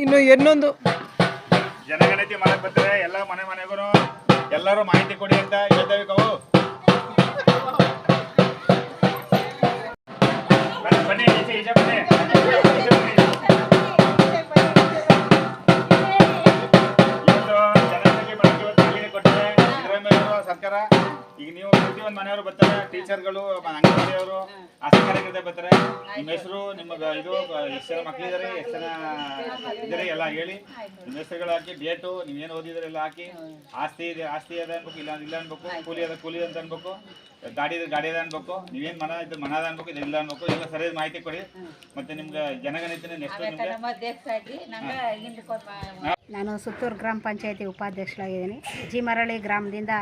ಇನ್ನು ಇನ್ನೊಂದು. ಜನಗಣತಿ ಮಾಡಕ್ ಬರ್ತಾರೆ ಎಲ್ಲ ಮನೆ ಮನೆಗೂ ಎಲ್ಲರೂ ಮಾಹಿತಿ ಕೊಡಿ ಅಂತ ಹೇಳ್ತೇವೆ ಪ್ರತಿಯೊಂದು ಮನೆಯವರು ಬರ್ತಾರೆ ಟೀಚರ್ಗಳು ಅಂಗನವಾಡಿಯವರು ಆಸಕ್ತಿ ಕಾರ್ಯಕರ್ತೆ ಬರ್ತಾರೆ. ನಿಮ್ಮ ಹೆಸರು ನಿಮ್ಮ ಗ- ಇದು ಎಷ್ಟು ಜನ ಮಕ್ಕಳಿದ್ದಾರೆ ಎಷ್ಟು ಜನ ಇದ್ದಾರೆ ಎಲ್ಲ ಹೇಳಿ. ನಿಮ್ಮ ಹೆಸರುಗಳು ಹಾಕಿ ಡೇಟು ನೀವೇನು ಓದಿದ್ರೆ ಎಲ್ಲ ಹಾಕಿ ಆಸ್ತಿ ಇದೆ ಆಸ್ತಿ ಅದ ಅನ್ಬೇಕು ಇಲ್ಲ ಇಲ್ಲ ಅನ್ಬೇಕು ಕೂಲಿ ಅದ ಕೂಲಿ ಅಂತ ಅನ್ಬೇಕು ಗಾಡಿ ಇದೆ ಗಾಡಿ ಅದ ಅನ್ಬೇಕು ನೀವೇನು ಮನ ಇದ್ರೆ ಮನ ಅದ ಅನ್ಬೇಕು ಇದೆಲ್ಲ ಇಲ್ಲ ಅನ್ಬೇಕು ಎಲ್ಲ ಸರಿಯಾದ ಮಾಹಿತಿ ಕೊಡಿ. ಮತ್ತೆ ನಿಮ್ಗೆ ಜನಗಣತಿನ ನೆಕ್ಸ್ಟ್ ನಿಮ್ಗೆ ನಾನು ಸುತ್ತೂರು ಗ್ರಾಮ ಪಂಚಾಯತಿ ಉಪಾಧ್ಯಕ್ಷರಾಗಿದ್ದೀನಿ ಜಿ ಮರಳಿ ಗ್ರಾಮದಿಂದ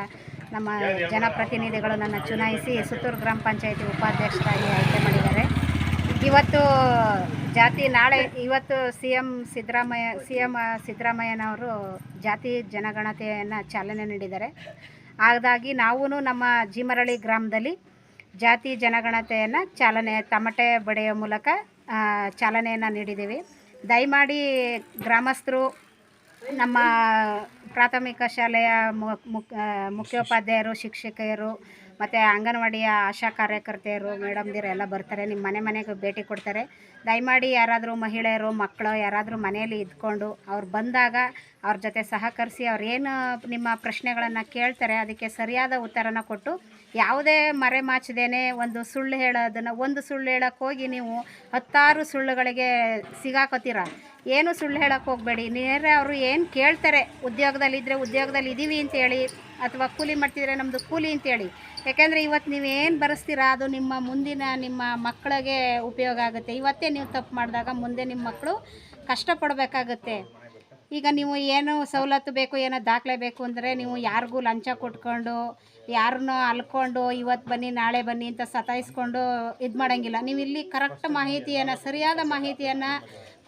ನಮ್ಮ ಜನಪ್ರತಿನಿಧಿಗಳು ನನ್ನ ಚುನಾಯಿಸಿ ಸುತ್ತೂರು ಗ್ರಾಮ ಪಂಚಾಯಿತಿ ಉಪಾಧ್ಯಕ್ಷರಾಗಿ ಆಯ್ಕೆ ಮಾಡಿದ್ದಾರೆ. ಇವತ್ತು ಜಾತಿ ನಾಳೆ ಇವತ್ತು C M Siddaramaiah C M ಸಿದ್ದರಾಮಯ್ಯನವರು ಜಾತಿ ಜನಗಣತೆಯನ್ನು ಚಾಲನೆ ನೀಡಿದ್ದಾರೆ. ಹಾಗಾಗಿ ನಾವೂ ನಮ್ಮ ಜೀಮರಳ್ಳಿ ಗ್ರಾಮದಲ್ಲಿ ಜಾತಿ ಜನಗಣತೆಯನ್ನು ಚಾಲನೆ ತಮಟೆ ಬಡೆಯ ಮೂಲಕ ಚಾಲನೆಯನ್ನು ನೀಡಿದ್ದೀವಿ. ದಯಮಾಡಿ ಗ್ರಾಮಸ್ಥರು ನಮ್ಮ ಪ್ರಾಥಮಿಕ ಶಾಲೆಯ ಮುಖ್ಯೋಪಾಧ್ಯಾಯರು, ಶಿಕ್ಷಕಿಯರು, ಮತ್ತು ಅಂಗನವಾಡಿಯ ಆಶಾ ಕಾರ್ಯಕರ್ತೆಯರು ಮೇಡಮ್ದಿರು ಎಲ್ಲ ಬರ್ತಾರೆ. ನಿಮ್ಮ ಮನೆ ಮನೆಗೆ ಭೇಟಿ ಕೊಡ್ತಾರೆ. ದಯಮಾಡಿ ಯಾರಾದರೂ ಮಹಿಳೆಯರು, ಮಕ್ಕಳು ಯಾರಾದರೂ ಮನೆಯಲ್ಲಿ ಇದ್ಕೊಂಡು ಅವ್ರು ಬಂದಾಗ ಅವ್ರ ಜೊತೆ ಸಹಕರಿಸಿ ಅವ್ರೇನು ನಿಮ್ಮ ಪ್ರಶ್ನೆಗಳನ್ನು ಕೇಳ್ತಾರೆ, ಅದಕ್ಕೆ ಸರಿಯಾದ ಉತ್ತರನ ಕೊಟ್ಟು ಯಾವುದೇ ಮರೆ ಮಾಚದೇನೆ ಒಂದು ಸುಳ್ಳು ಹೇಳೋದನ್ನು, ಒಂದು ಸುಳ್ಳು ಹೇಳೋಕ್ಕೋಗಿ ನೀವು ಹತ್ತಾರು ಸುಳ್ಳುಗಳಿಗೆ ಸಿಗಾಕೋತೀರ? ಏನು ಸುಳ್ಳು ಹೇಳೋಕ್ಕೆ ಹೋಗಬೇಡಿ. ನೇರ ಅವರು ಏನು ಕೇಳ್ತಾರೆ? ಉದ್ಯೋಗದಲ್ಲಿದ್ದರೆ ಉದ್ಯೋಗದಲ್ಲಿ ಇದ್ದೀವಿ ಅಂತೇಳಿ ಅಥವಾ ಕೂಲಿ ಮಾಡ್ತಿದ್ರೆ ನಮ್ಮದು ಕೂಲಿ ಅಂತೇಳಿ ಯಾಕೆಂದರೆ ಇವತ್ತು ನೀವೇನು ಬರೆಸ್ತೀರಾ? ಅದು ನಿಮ್ಮ ಮುಂದಿನ ನಿಮ್ಮ ಮಕ್ಕಳಿಗೆ ಉಪಯೋಗ ಆಗುತ್ತೆ. ಇವತ್ತೇ ನೀವು ತಪ್ಪು ಮಾಡಿದಾಗ ಮುಂದೆ ನಿಮ್ಮ ಮಕ್ಕಳು ಕಷ್ಟಪಡಬೇಕಾಗುತ್ತೆ. ಈಗ ನೀವು ಏನು ಸವಲತ್ತು ಬೇಕು, ಏನೋ ದಾಖಲೆ ಬೇಕು ಅಂದರೆ ನೀವು ಯಾರಿಗೂ ಲಂಚ ಕೊಟ್ಕೊಂಡು, ಯಾರನ್ನು ಅಲ್ಕೊಂಡು ಇವತ್ತು ಬನ್ನಿ, ನಾಳೆ ಬನ್ನಿ ಅಂತ ಸತಾಯಿಸ್ಕೊಂಡು ಇದು ಮಾಡೋಂಗಿಲ್ಲ. ನೀವು ಇಲ್ಲಿ ಕರೆಕ್ಟ್ ಮಾಹಿತಿಯನ್ನು, ಸರಿಯಾದ ಮಾಹಿತಿಯನ್ನು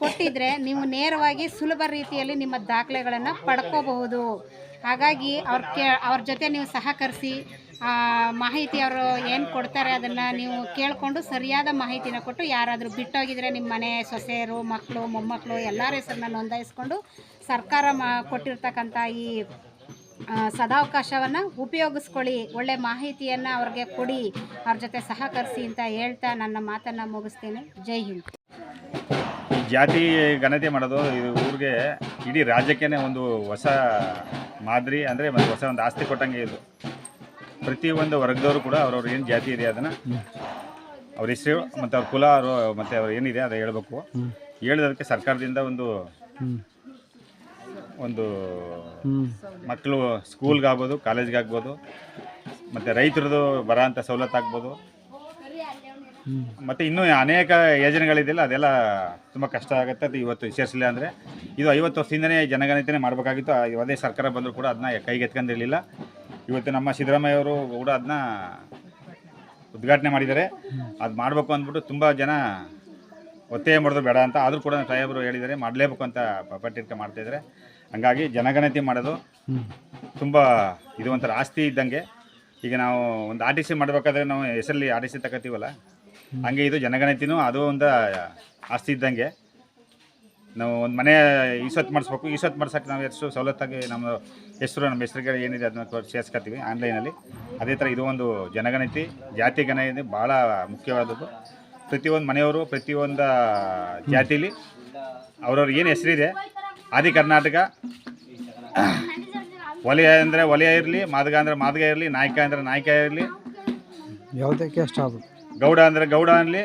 ಕೊಟ್ಟಿದ್ರೆ ನೀವು ನೇರವಾಗಿ ಸುಲಭ ರೀತಿಯಲ್ಲಿ ನಿಮ್ಮ ದಾಖಲೆಗಳನ್ನು ಪಡ್ಕೋಬಹುದು. ಹಾಗಾಗಿ ಅವ್ರ ಕೇ, ಅವ್ರ ಜೊತೆ ನೀವು ಸಹಕರಿಸಿ ಮಾಹಿತಿ ಅವರು ಏನು ಕೊಡ್ತಾರೆ ಅದನ್ನು ನೀವು ಕೇಳಿಕೊಂಡು ಸರಿಯಾದ ಮಾಹಿತಿನ ಕೊಟ್ಟು ಯಾರಾದರೂ ಬಿಟ್ಟೋಗಿದರೆ ನಿಮ್ಮ ಮನೆ ಸೊಸೆಯರು ಮಕ್ಕಳು ಮೊಮ್ಮಕ್ಕಳು ಎಲ್ಲರ ಹೆಸರನ್ನ ನೋಂದಾಯಿಸ್ಕೊಂಡು ಸರ್ಕಾರ ಮಾ, ಕೊಟ್ಟಿರ್ತಕ್ಕಂಥ ಈ ಸದಾವಕಾಶವನ್ನು ಉಪಯೋಗಿಸ್ಕೊಳ್ಳಿ. ಒಳ್ಳೆ ಮಾಹಿತಿಯನ್ನು ಅವ್ರಿಗೆ ಕೊಡಿ, ಅವ್ರ ಜೊತೆ ಸಹಕರಿಸಿ ಅಂತ ಹೇಳ್ತಾ ನನ್ನ ಮಾತನ್ನು ಮುಗಿಸ್ತೇನೆ. ಜೈ ಹಿಂದ್. ಜಾತಿ ಘನತೆ ಮಾಡೋದು ಇದು ಊರಿಗೆ ಇಡೀ ರಾಜ್ಯಕ್ಕೇ ಒಂದು ಹೊಸ ಮಾದರಿ ಅಂದರೆ ಮತ್ತು ಹೊಸ ಒಂದು ಆಸ್ತಿ ಕೊಟ್ಟಂಗೆ ಇದು. ಪ್ರತಿಯೊಂದು ವರ್ಗದವರು ಕೂಡ ಅವ್ರವ್ರ ಏನು ಜಾತಿ ಇದೆ ಅದನ್ನು ಅವ್ರ ಹೆಸರು ಮತ್ತು ಅವ್ರ ಕುಲ ಅವರು, ಮತ್ತು ಅವ್ರು ಏನಿದೆ ಅದು ಹೇಳಬೇಕು. ಹೇಳಿದದಕ್ಕೆ ಸರ್ಕಾರದಿಂದ ಒಂದು ಒಂದು ಮಕ್ಕಳು ಸ್ಕೂಲ್ಗಾಗ್ಬೋದು ಕಾಲೇಜ್ಗಾಗ್ಬೋದು ಮತ್ತು ರೈತರದ್ದು ಬರೋ ಅಂಥ ಸವಲತ್ತು ಆಗ್ಬೋದು. ಮತ್ತು ಇನ್ನೂ ಅನೇಕ ಯೋಜನೆಗಳಿದೆಯಲ್ಲ, ಅದೆಲ್ಲ ತುಂಬ ಕಷ್ಟ ಆಗುತ್ತೆ. ಅದು ಇವತ್ತು ವಿಶೇಷಿಲ್ಲ ಅಂದರೆ ಇದು ಐವತ್ತು ವರ್ಷದಿಂದನೇ ಜನಗಣತಿನೇ ಮಾಡಬೇಕಾಗಿತ್ತು. ಯಾವುದೇ ಸರ್ಕಾರ ಬಂದರೂ ಕೂಡ ಅದನ್ನ ಕೈಗೆ ಎತ್ಕೊಂಡಿರಲಿಲ್ಲ ಇವತ್ತು ನಮ್ಮ ಸಿದ್ದರಾಮಯ್ಯ ಅವರು ಕೂಡ ಅದನ್ನ ಉದ್ಘಾಟನೆ ಮಾಡಿದ್ದಾರೆ. ಅದು ಮಾಡಬೇಕು ಅಂದ್ಬಿಟ್ಟು ತುಂಬ ಜನ ಒತ್ತಾಯ ಮಾಡೋದು ಬೇಡ ಅಂತ ಆದರೂ ಕೂಡ ಸಾಹೇಬರು ಹೇಳಿದ್ದಾರೆ. ಮಾಡಲೇಬೇಕು ಅಂತ ಪಟ್ಟಿರ್ಕೆ ಮಾಡ್ತಾಯಿದ್ದಾರೆ ಹಂಗಾಗಿ ಜನಗಣತಿ ಮಾಡೋದು ತುಂಬ ಇದು ಒಂಥರ ಆಸ್ತಿ ಇದ್ದಂಗೆ. ಈಗ ನಾವು ಒಂದು ಆರ್ ಟಿ ಸಿ ಮಾಡಬೇಕಾದ್ರೆ ನಾವು ಹೆಸರಲ್ಲಿ ಆರ್ ಟಿ ಸಿ ತಗೋತೀವಲ್ಲ ಹಂಗೆ ಇದು ಜನಗಣತಿನೂ ಅದು ಒಂದು ಆಸ್ತಿ ಇದ್ದಂಗೆ. ನಾವು ಒಂದು ಮನೆ ಈಸೊತ್ತು ಮಾಡಿಸ್ಬೇಕು. ಈಸೊತ್ತು ಮಾಡ್ಸೋಕೆ ನಾವು ಎಷ್ಟು ಸವಲತ್ತಾಗಿ ನಮ್ಮ ಹೆಸರು, ನಮ್ಮ ಹೆಸರುಗಳು ಏನಿದೆ ಅದನ್ನ ಸೇರಿಸ್ಕೊತೀವಿ ಆನ್ಲೈನಲ್ಲಿ. ಅದೇ ಥರ ಇದು ಒಂದು ಜನಗಣತಿ. ಜಾತಿ ಗಣತಿ ಭಾಳ ಮುಖ್ಯವಾದದ್ದು. ಪ್ರತಿಯೊಂದು ಮನೆಯವರು, ಪ್ರತಿಯೊಂದು ಜಾತಿಲಿ ಅವ್ರವ್ರ ಏನು ಹೆಸರಿದೆ ಆದಿ ಕರ್ನಾಟಕ, ವಲಯ ಅಂದರೆ ಒಲೆಯ ಇರಲಿ, ಮಾದಗ ಅಂದರೆ ಮಾದಗ ಇರಲಿ, ನಾಯಕ ಅಂದರೆ ನಾಯಕ ಇರಲಿ. ಯಾವುದಕ್ಕೆ ಗೌಡ ಅಂದರೆ ಗೌಡ ಅನ್ನಲಿ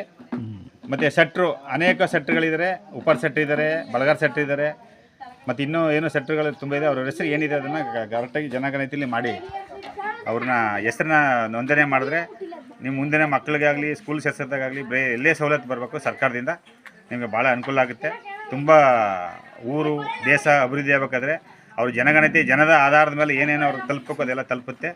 ಮತ್ತು ಸೆಟ್ರು ಅನೇಕ ಸೆಟ್ರುಗಳಿದ್ದಾರೆ ಉಪರ್ ಸೆಟ್ ಇದ್ದಾರೆ ಬಳಗಾರ್ ಸೆಟ್ ಇದ್ದಾರೆ. ಮತ್ತು ಇನ್ನೂ ಏನು ಸೆಟ್ರುಗಳು ತುಂಬ ಇದೆ. ಅವ್ರ ಹೆಸರು ಏನಿದೆ ಅದನ್ನು ಕರೆಕ್ಟಾಗಿ ಜನಗಣತಿಯಲ್ಲಿ ಮಾಡಿ. ಅವ್ರನ್ನ ಹೆಸ್ರನ್ನ ನೋಂದಣಿ ಮಾಡಿದ್ರೆ ನಿಮ್ಮ ಮುಂದಿನ ಮಕ್ಕಳಿಗಾಗಲಿ ಸ್ಕೂಲ್ ಸೇರ್ಸೋದಾಗಲಿ ಬೇ ಎಲ್ಲೇ ಸವಲತ್ತು ಬರಬೇಕು ಸರ್ಕಾರದಿಂದ, ನಿಮಗೆ ಭಾಳ ಅನುಕೂಲ ಆಗುತ್ತೆ. ತುಂಬ ಊರು, ದೇಶ ಅಭಿವೃದ್ಧಿ ಆಗಬೇಕಾದ್ರೆ ಅವ್ರ ಜನಗಣತಿ, ಜನದ ಆಧಾರದ ಮೇಲೆ ಏನೇನು ಅವ್ರಿಗೆ ತಲುಪಬೇಕು, ಅದೆಲ್ಲ ತಲುಪುತ್ತೆ.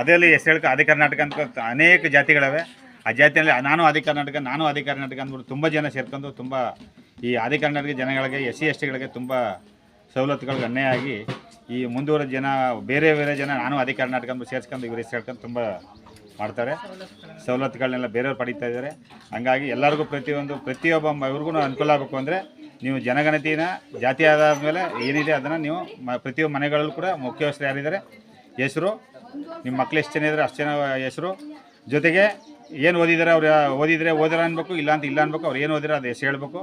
ಅದರಲ್ಲಿ ಹೆಸರು ಆದಿ ಕರ್ನಾಟಕ ಅಂತ ಅನೇಕ ಜಾತಿಗಳಿವೆ. ಆ ಜಾತಿಯಲ್ಲಿ ನಾನು ಆದಿ ಕರ್ನಾಟಕ, ನಾನು ಆದಿ ಕರ್ನಾಟಕ ಅಂದ್ಬಿಟ್ಟು ತುಂಬ ಜನ ಸೇರ್ಕೊಂಡು ತುಂಬ ಈ ಆದಿ ಕರ್ನಾಟಕ ಜನಗಳಿಗೆ ಎಸ್ ಸಿ ಎಸ್ ಟಿಗಳಿಗೆ ತುಂಬ ಸವಲತ್ತುಗಳಿಗೆ ಅನ್ಯಾಯ ಆಗಿ ಈ ಮುಂದುವರೆದ ಜನ, ಬೇರೆ ಬೇರೆ ಜನ ನಾನು ಆದಿ ಕರ್ನಾಟಕ ಅಂದ್ಬಿಟ್ಟು ಸೇರ್ಸ್ಕೊಂಡು ಇವರು ಸೇರ್ಕೊಂಡು ತುಂಬ ಮಾಡ್ತಾರೆ. ಸವಲತ್ತುಗಳನ್ನೆಲ್ಲ ಬೇರೆಯವ್ರು ಪಡೀತಾ ಇದ್ದಾರೆ. ಹಂಗಾಗಿ ಎಲ್ಲರಿಗೂ ಪ್ರತಿಯೊಂದು, ಪ್ರತಿಯೊಬ್ಬ ಇವ್ರಿಗೂ ಅನುಕೂಲ ಆಗಬೇಕು ಅಂದರೆ ನೀವು ಜನಗಣತಿನ, ಜಾತಿ ಆಧಾರದ ಮೇಲೆ ಏನಿದೆ ಅದನ್ನು ನೀವು ಮ, ಪ್ರತಿಯೊಬ್ಬ ಮನೆಗಳಲ್ಲೂ ಕೂಡ ಮುಖ್ಯಸ್ಥರು ಯಾರಿದ್ದಾರೆ? ಹೆಸರು? ನಿಮ್ಮ ಮಕ್ಕಳು ಎಷ್ಟು ಜನ ಇದ್ದಾರೆ? ಅಷ್ಟು ಜನ ಹೆಸರು? ಜೊತೆಗೆ ಏನು ಓದಿದ್ದಾರೆ ಅವ್ರು, ಓದಿದರೆ ಓದಿರ ಅನ್ಬೇಕು, ಇಲ್ಲ ಅಂತ ಇಲ್ಲ ಅನ್ಬೇಕು, ಅವ್ರು ಏನು ಓದಿರೋ ಅದು ಎಷ್ಟು ಹೇಳ್ಬೇಕು.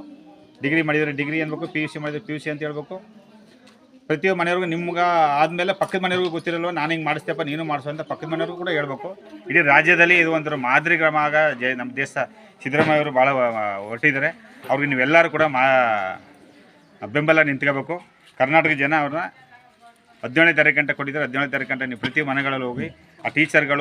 ಡಿಗ್ರಿ ಮಾಡಿದರೆ ಡಿಗ್ರಿ ಅನ್ಬೇಕು ಪಿ ಯು ಸಿ ಮಾಡಿದರೆ ಪಿ ಯು ಸಿ ಅಂತ ಹೇಳ್ಬೇಕು. ಪ್ರತಿಯೊಬ್ಬ ಮನೆಯವ್ರಿಗೂ ನಿಮ್ಗೆ ಆದಮೇಲೆ ಪಕ್ಕದ ಮನೆಯವ್ರಿಗೂ ಗೊತ್ತಿರಲ್ವ, ನಾನು ಹಿಂಗೆ ಮಾಡಿಸ್ತೇಪ್ಪ ನೀನು ಮಾಡಿಸೋ ಅಂತ ಪಕ್ಕದ ಮನೆಯವ್ರಿಗೂ ಕೂಡ ಹೇಳ್ಬೇಕು. ಇಡೀ ರಾಜ್ಯದಲ್ಲಿ ಇದು ಒಂಥರ ಮಾದರಿ ಕ್ರಮ ಆಗ ಜಯ ನಮ್ಮ ದೇಶ ಸಿದ್ದರಾಮಯ್ಯವರು ಭಾಳ ಹೊರಟಿದ್ದಾರೆ. ಅವ್ರಿಗೆ ನೀವೆಲ್ಲರೂ ಕೂಡ ಮಾ, ಬೆಂಬಲ ನಿಂತ್ಕೋಬೇಕು. ಕರ್ನಾಟಕ ಜನ ಅವ್ರನ್ನ ಹದಿನೇಳನೇ ತಾರೀಕು ಗಂಟೆ ಕೊಟ್ಟಿದ್ದಾರೆ. ಹದಿನೇಳನೇ ತಾರೀಕು ಗಂಟೆ ನೀವು ಪ್ರತಿ ಮನೆಗಳಲ್ಲಿ ಹೋಗಿ, ಆ ಟೀಚರ್ಗಳು